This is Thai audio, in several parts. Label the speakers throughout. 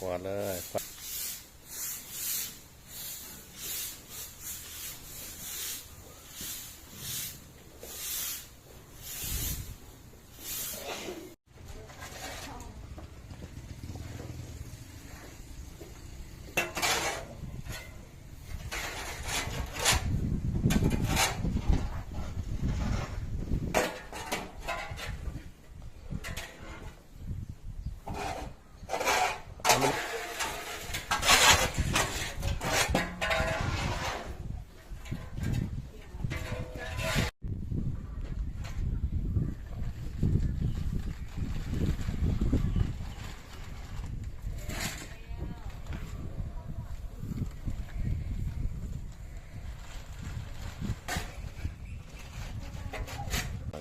Speaker 1: กวาดเลย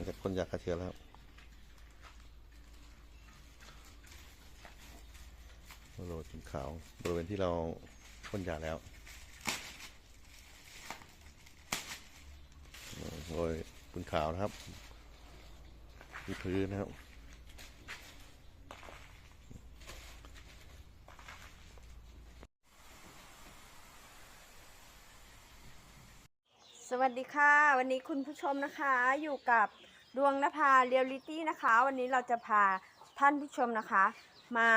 Speaker 1: จากพ่นยาฆ่าเชื้อแล้วโรยเป็นขาวบริเวณที่เราพ่นยาแล้วโรยเป็นขาวนะครับ ที่พื้นนะครับ
Speaker 2: สวัสดีค่ะ วันนี้คุณผู้ชมนะคะอยู่กับ ดวงนภาเรียลลิตี้นะคะ วันนี้เราจะพาท่านผู้ชมนะคะ มา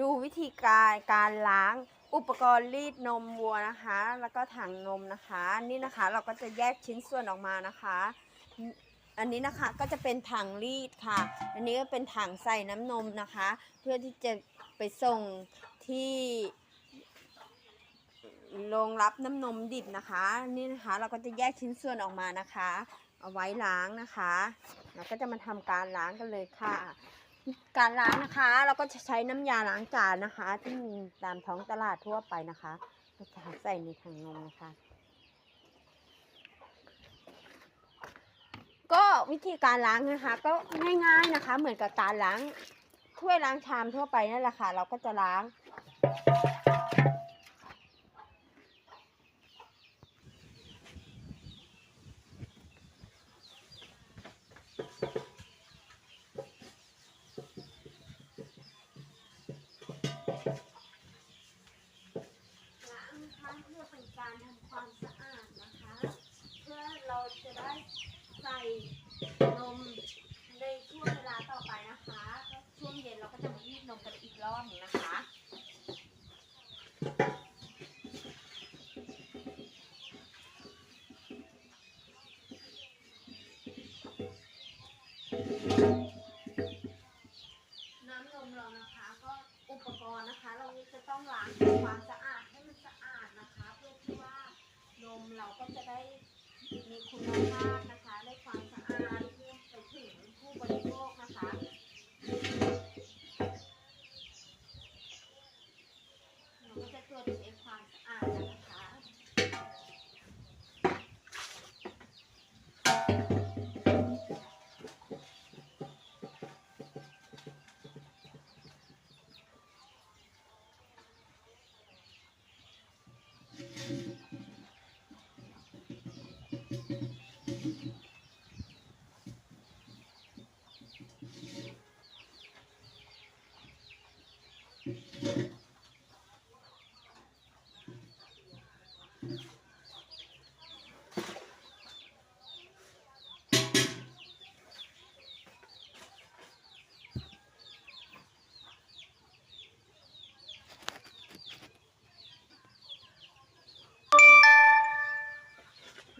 Speaker 2: ดูวิธีการการล้างอุปกรณ์รีดนมวัวนะคะ แล้วก็ถังนมนะคะ นี่นะคะเราก็จะแยกชิ้นส่วนออกมานะคะ อันนี้นะคะก็จะเป็นถังรีดค่ะ อันนี้ก็เป็นถังใส่น้ำนมนะคะ เพื่อที่จะไปส่งที่โรงรับน้ำนมดิบนะคะ นี่นะคะเราก็จะแยกชิ้นส่วนออกมานะคะ เอาไว้ล้างนะคะ เราก็จะมาทำการล้างกันเลยค่ะ การล้างนะคะ เราก็จะใช้น้ำยาล้างจานนะคะ ที่มีตามท้องตลาดทั่วไปนะคะก็จะใส่ในถังนมนะคะ ก็วิธีการล้างนะคะ ก็ง่ายๆนะคะ เหมือนกับการล้างถ้วยล้างชามทั่วไปนั่นแหละค่ะ เราก็จะล้าง ล้างนะคะเพื่อเป็นการทำความสะอาดนะคะ เพื่อเราจะได้ใส่ นมในช่วงเวลาต่อไปนะคะ ช่วงเย็นเราก็จะมายืดนมกันอีกรอบหนึงนะคะ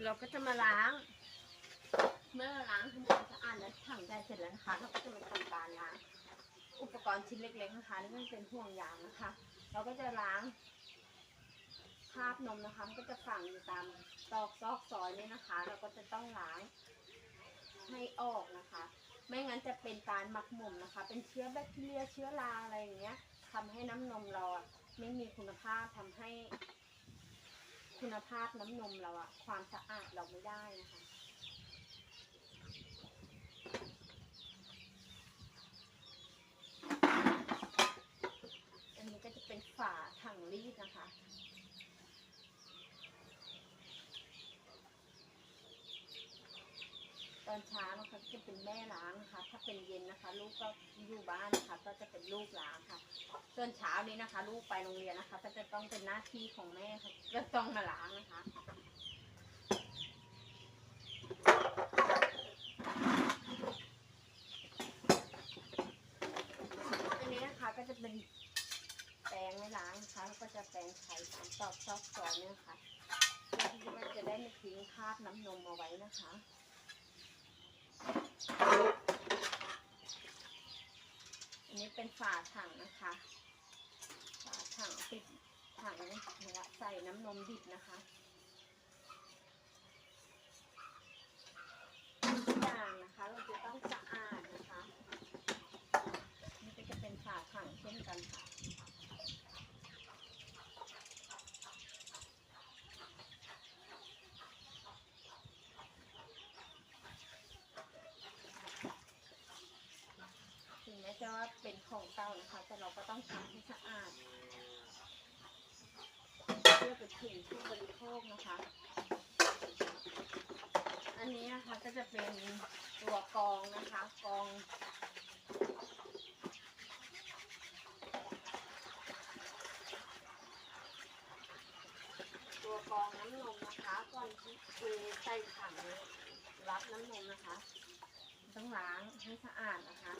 Speaker 2: เราก็จะมาล้าง เมื่อล้างทำความสะอาดและถังได้เสร็จแล้วนะคะ เราก็จะมาทำการล้างอุปกรณ์ชิ้นเล็กๆนะคะนี่มันเป็นห่วงยางนะคะ เราก็จะล้างคราบนมนะคะมันก็จะฝังอยู่ตามตอกซอกซอยนี่นะคะ เราก็จะต้องล้างให้ออกนะคะ ไม่งั้นจะเป็นการหมักหมมนะคะ เป็นเชื้อแบคทีเรียเชื้อราอะไรอย่างเงี้ยทำให้น้ำนมเราไม่มีคุณภาพทำให้ คุณภาพน้ำนมเราอะความสะอาดเราไม่ได้นะคะ อันนี้ก็จะเป็นฝาถังรีดนะคะ อนเช้านะคะจะเป็นแม่ล้างนะคะ ถ้าเป็นเย็นนะคะ ลูกก็อยู่บ้านนะคะ ก็จะเป็นลูกล้างค่ะส่วนเช้านี้นะคะ ลูกไปโรงเรียนนะคะ ก็จะต้องเป็นหน้าที่ของแม่ค่ะจะต้องมาล้างนะคะอันนี้นะคะก็จะเป็นแปรงไม่ล้างนะคะแล้วก็จะแปรงไข่สามตอกซอกซอนเนี่ยค่ะเพื่อที่ว่าจะได้ไม่ทิ้งคราบน้ำนมเอาไว้นะคะ อันนี้เป็นฝาถังนะคะ ฝาถังปิดถัง ส่น้ำนมดิบนะคะทุกอย่างนะคะเราจะต้องสะอาดนะคะ นี่ก็จะเป็นฝาถังเช่นกันค่ะถึงแม้จะว่าเป็นของเก่านะคะ แต่เราก็ต้องทำให้สะอาด เพื่อเป็นถึงผู้บริโภคนะคะ อันนี้นะคะก็จะเป็นตัวกองนะคะกองตัวกองน้ำนมนะคะก่อนที่เทใส่ถังรับน้ำนมนะคะ ต้องล้างให้สะอาดนะคะ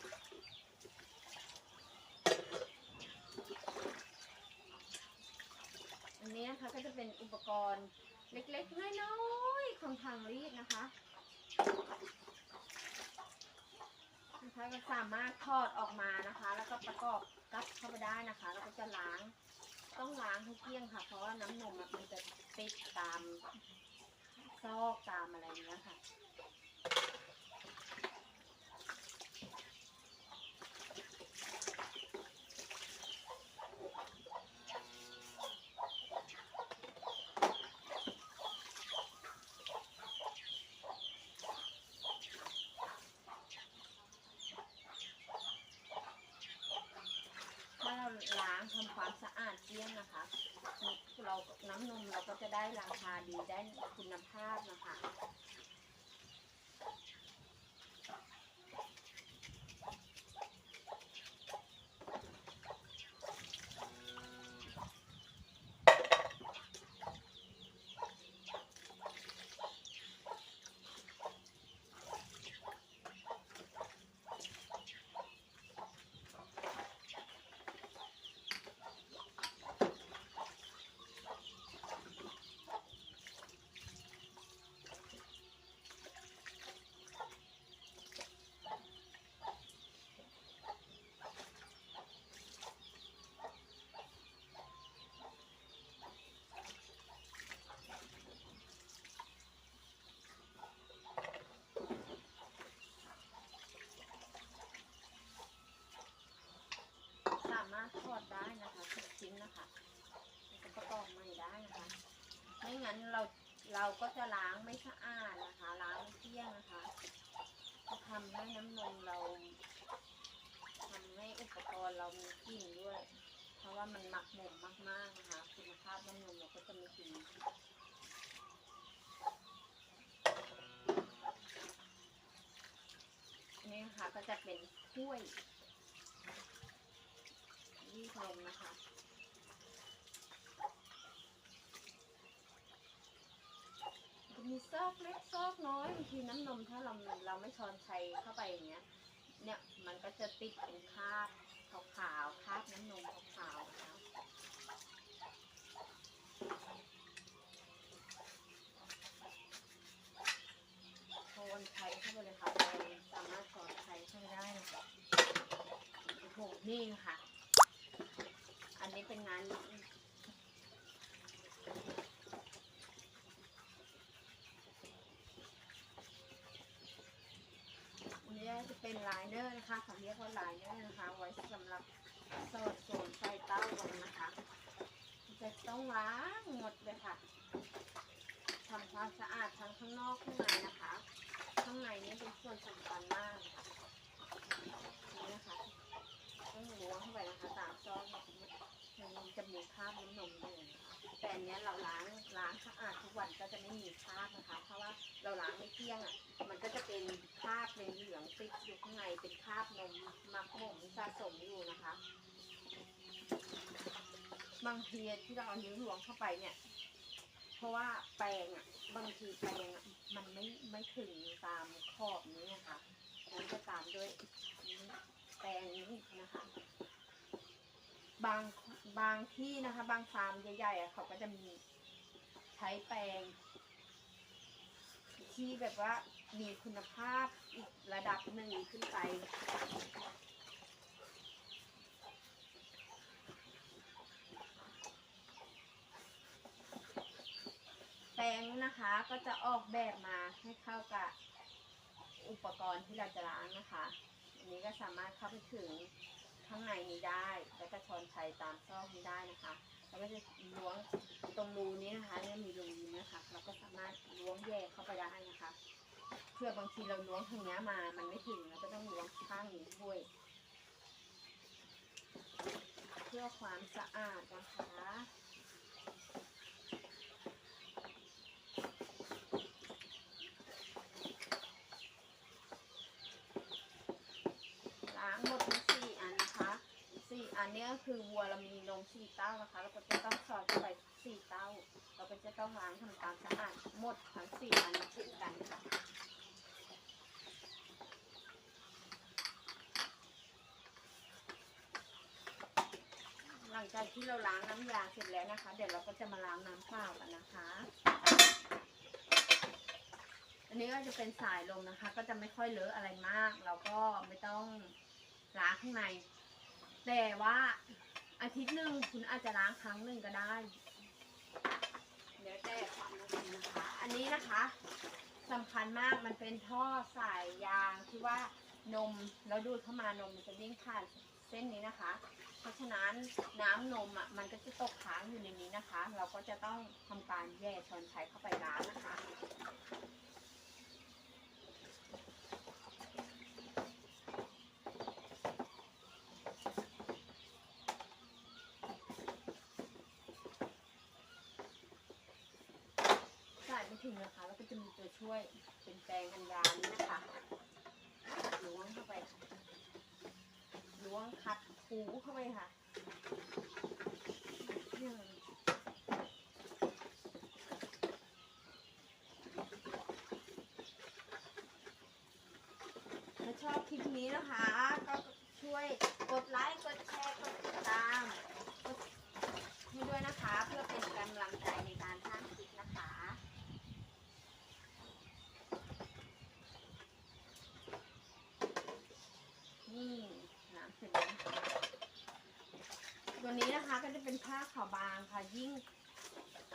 Speaker 2: อันนี้นะคะก็จะเป็นอุปกรณ์เล็กๆน้อยๆของทางรีดนะคะนะคะก็สามารถทอดออกมานะคะ แล้วก็ประกอบกับเข้าไปได้นะคะ แล้วก็จะล้างต้องล้างให้เกลี้ยงค่ะ เพราะว่าน้ำนมมันจะติดตามซอกตามอะไรเงี้ยค่ะ ถ้าเราล้าง ทำความสะอาดเกลี้ยงนะคะเราน้ำนมเราก็จะได้ราคาดีได้คุณภาพนะคะ สามารถทอดได้นะคะทุกชิ้นนะคะแล้วก็ประกอบใหม่ได้นะคะ นั้นเราเราก็จะล้างไม่สะอาดนะคะ ล้างไม่เกลี้ยงนะคะจะทำให้น้ำนมเราทำให้อุปกรณ์เรามีกลิ่นด้วย เพราะว่ามันหมักหมมมากๆนะคะคุณภาพน้ำนมเราก็จะม่ดีอันนี้นะคะก็จะเป็นถ้วยรีดนมนะคะ จะ มีซอกเล็กซอกน้อยบางทีน้ำนมถ้าเราเราไม่ช้อนชัยเข้าไปอย่างเงี้ย เนี่ยมันก็จะติดเป็นคราบขาวๆคราบน้ำนมขาวๆนะคะช้อนชัยเข้าไปเลยค่ะเราสามารถช้อนชัยเข้าไปได้นะคะโอ้โหนี่ค่ะ อันนี้เป็นงานนี้จะเป็นไลเน อร์นะคะเขาเรียกว่าไลเนอร์นะคะ ไว้สำหรับสอดส่วนใส่เต้าลมนะคะ จะต้องล้างหมดเลยค่ะทำความสะอาดทั้งข้างนอกข้างในนะคะ ข้างในนี่เป็นส่วนสำคัญมากนี่นะคะต้องล้วงเข้าไปนะคะตามซอกแบบนี้มันจะมีคราบน้ำนมอยู่แต่อันเนี้ยเราล้างล้างสะอาดทุกวันก็จะไม่มีคราบนะคะ เพราะว่าเราล้างไม่เที่ยงอะมันก็จะเป็น เป็นเหลืองติดอยู่ข้างในเป็นคราบนมมักหมมสะสมอยู่นะคะ บางทีที่เราเอานิ้วล้วงเข้าไปเนี่ย เพราะว่าแปรงอะ บางทีแปรงอะมันไม่ไม่ถึงตามขอบนี้นะคะมันจะตามด้วยแปรงนี้นะคะ บางบางที่นะคะ บางฟาร์มใหญ่ๆอะเขาก็จะมีใช้แปรง ที่แบบว่ามีคุณภาพอีกระดับหนึ่งขึ้นไป แปรงนะคะก็จะออกแบบมาให้เข้ากับอุปกรณ์ที่เราจะล้างนะคะ อันนี้ก็สามารถเข้าไปถึงข้างในนี้ได้ แล้วก็ช้อนชัยตามซอกนี้ได้นะคะ แล้วก็จะล้วง เพื่อบางทีเราล้วงทางนี้มา มันไม่ถึงเราก็ต้องล้วงข้างนี้ด้วย เพื่อความสะอาดนะคะล้างหมดทั้งสี่อันนะคะสี่อันนี้ก็คือวัวเรามีนมสี่เต้านะคะ เราก็จะต้องสอดเข้าไปสี่เต้า เราก็จะต้องล้างทำความสะอาดหมดทั้งสี่อันเช่นกันค่ะ ลังจากที่เราล้างน้ำยาเสร็จแล้วนะคะ เดี๋ยวเราก็จะมาล้างน้ำเปล่ากันนะคะ อันนี้ก็จะเป็นสายลมนะคะ ก็จะไม่ค่อยเลอะอะไรมาก เราก็ไม่ต้องล้างข้างใน แต่ว่าอาทิตย์หนึ่งคุณอาจจะล้างครั้งหนึ่งก็ได้เดี๋ยวแต่ความรู้สึกนะคะ อันนี้นะคะสำคัญมากมันเป็นท่อสายยางที่ว่านมแล้วดูดเข้ามานมมันจะวิ่งผ่านเส้นนี้นะคะ เพราะฉะนั้นน้ำนมอะมันก็จะตกค้างอยู่ในนี้นะคะ เราก็จะต้องทำการแยกช้อนชัยเข้าไปล้างนะคะ ใส่ไม่ถึงนะคะแล้วก็จะมีตัวช่วยเป็นแปรงกันยานี้นะคะล้วงเข้าไปค่ะล้วงขัด ถูเข้าไปค่ะเนี่ยถ้าชอบคลิปนี้นะคะ ก็ช่วยกดไลค์ กดแชร์ กดติดตาม ให้ด้วยนะคะ เพื่อเป็นกำลังใจในการสร้างคลิปนะคะ นี่น้ำเสร็จแล้วนะคะตัวนี้นะคะก็จะเป็นผ้าขาวบางค่ะ ยิ่ง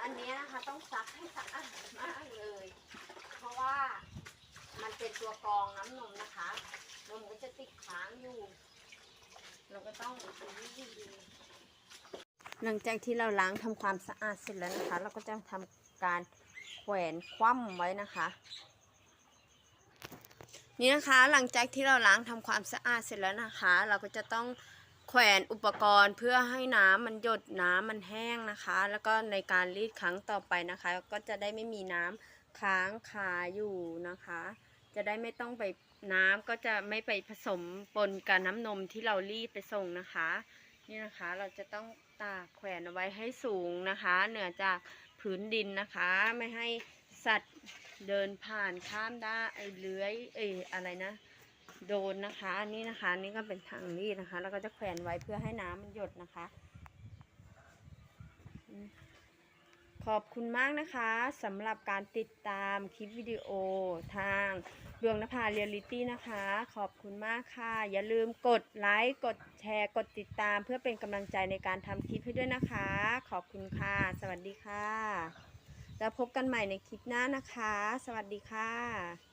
Speaker 2: อันนี้นะคะต้องซักให้สะอาดมากเลย เพราะว่ามันเป็นตัวกรองน้ำนมนะคะนมก็จะติดค้างอยู่ เราก็ต้องดูดีๆหลังจากที่เราล้างทำความสะอาดเสร็จแล้วนะคะ เราก็จะทำการแขวนคว่ำไว้นะคะนี่นะคะหลังจากที่เราล้างทำความสะอาดเสร็จแล้วนะคะ เราก็จะต้อง แขวนอุปกรณ์เพื่อให้น้ำมันหยดน้ำมันแห้งนะคะ แล้วก็ในการรีดครั้งต่อไปนะคะ ก็จะได้ไม่มีน้ำค้างคาอยู่นะคะ จะได้ไม่ต้องไปน้ำก็จะไม่ไปผสมปนกับน้ำนมที่เรารีดไปส่งนะคะ นี่นะคะเราจะต้องตากแขวนเอาไว้ให้สูงนะคะ เหนือจากพื้นดินนะคะ ไม่ให้สัตว์เดินผ่านข้ามได้ไอ้เลื้อยเอยอะไรนะ โดนนะคะอันนี้นะคะนนี่ก็เป็นทางรีดนะคะ แล้วก็จะแขวนไว้เพื่อให้น้ำมันหยดนะคะ ขอบคุณมากนะคะสำหรับการติดตามคลิปวิดีโอทางดวงนภาเรียลิตี้นะคะ ขอบคุณมากค่ะ อย่าลืมกดไลค์กดแชร์กดติดตามเพื่อเป็นกำลังใจในการทำคลิปให้ด้วยนะคะ ขอบคุณค่ะ สวัสดีค่ะแล้วพบกันใหม่ในคลิปหน้านะคะ สวัสดีค่ะ